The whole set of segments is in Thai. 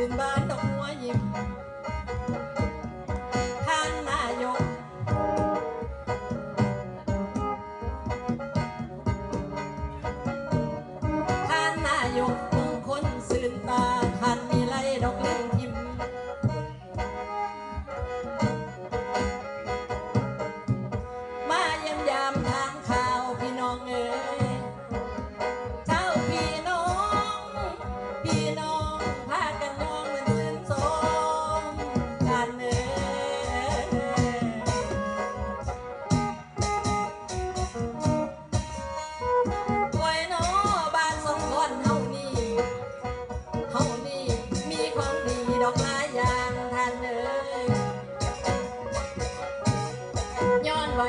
ถึงบ้านหนองหัวยิ้มข้างนายก ข้างนายกเมืงคนสื่นตาข่านมีไรดอกเล่งยิ้มมาเยี่ยมยามทางข่าวพี่น้องเอ๋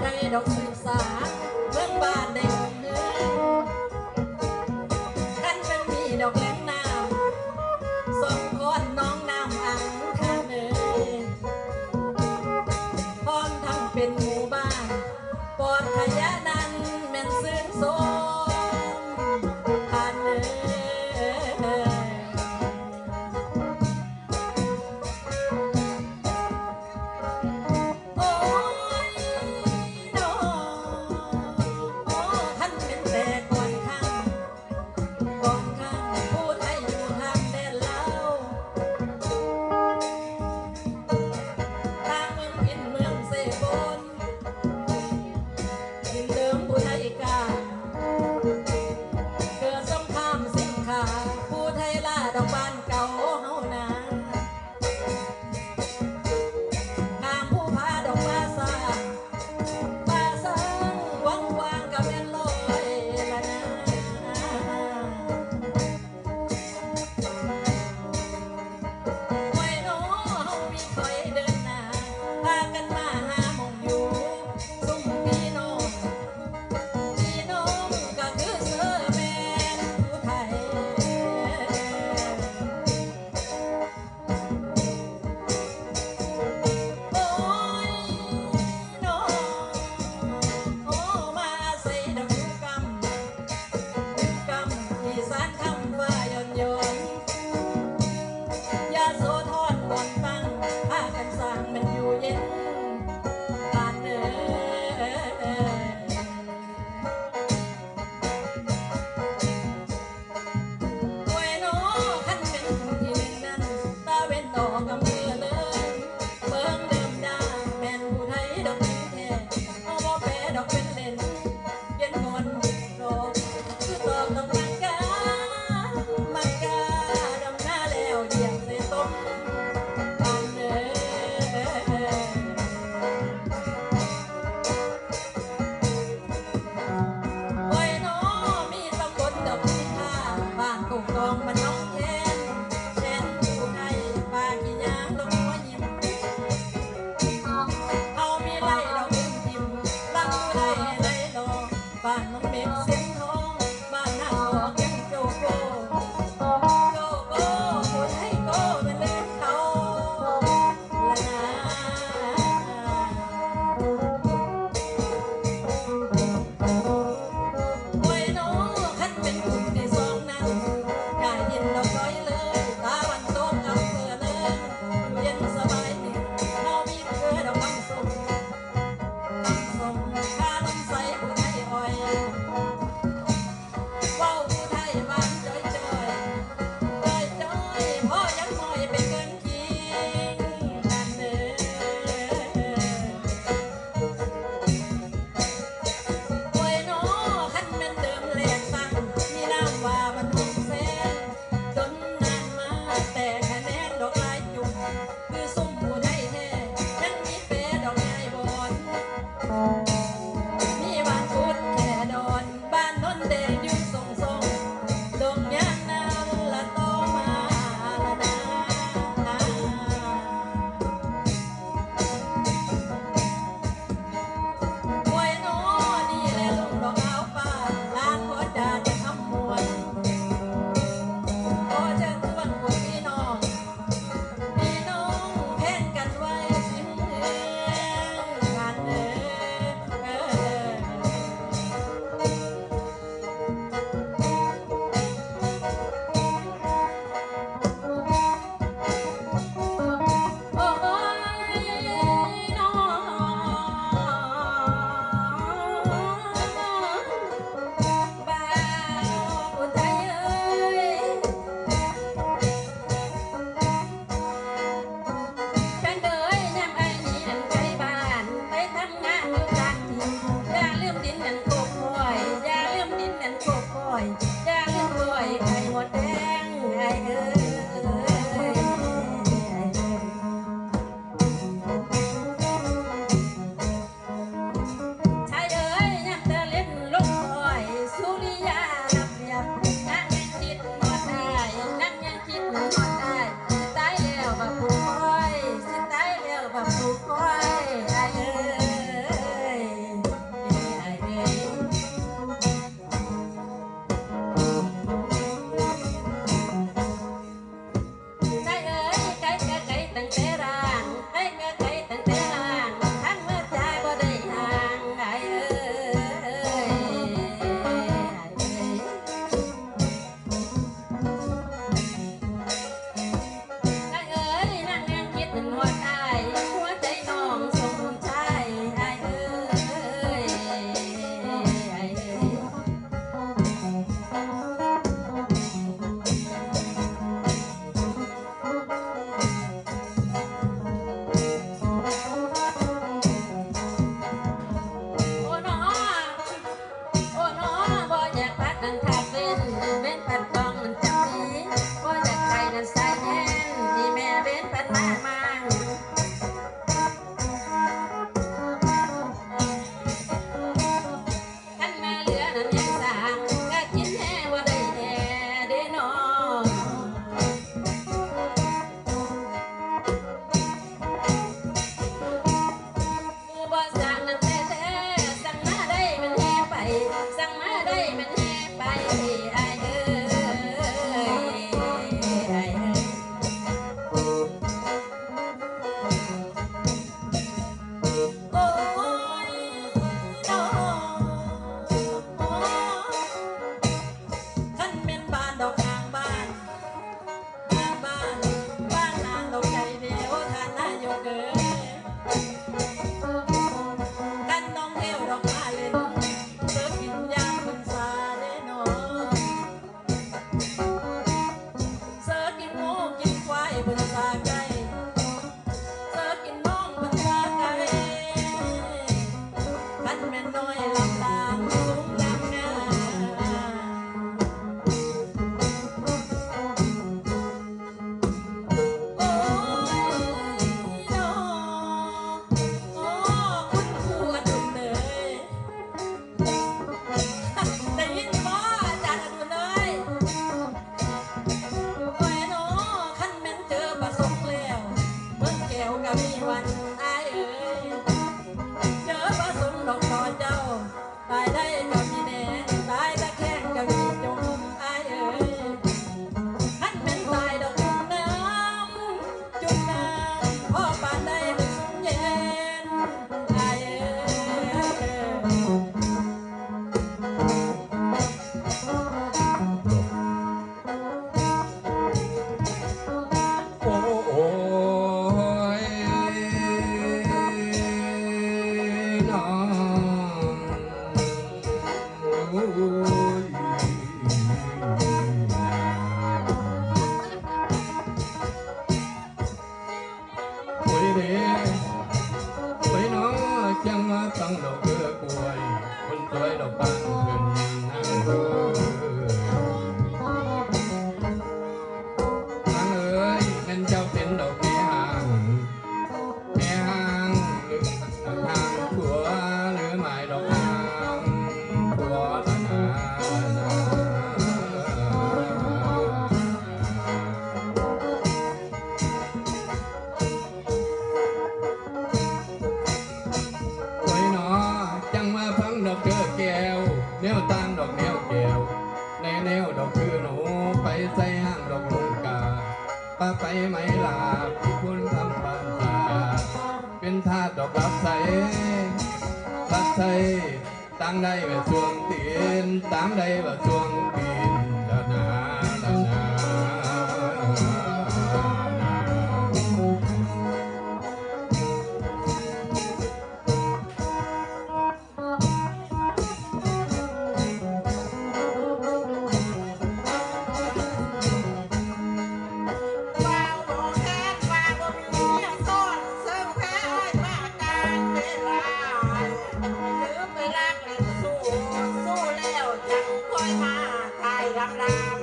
ngoài đây đông xếp xa. nós. ไหมล่ะคุณทำบ้านตาเป็นทาสดอกรักใสรักใสตั้งได้ว่าช่วงตีนตามได้ว่าช่วง la la.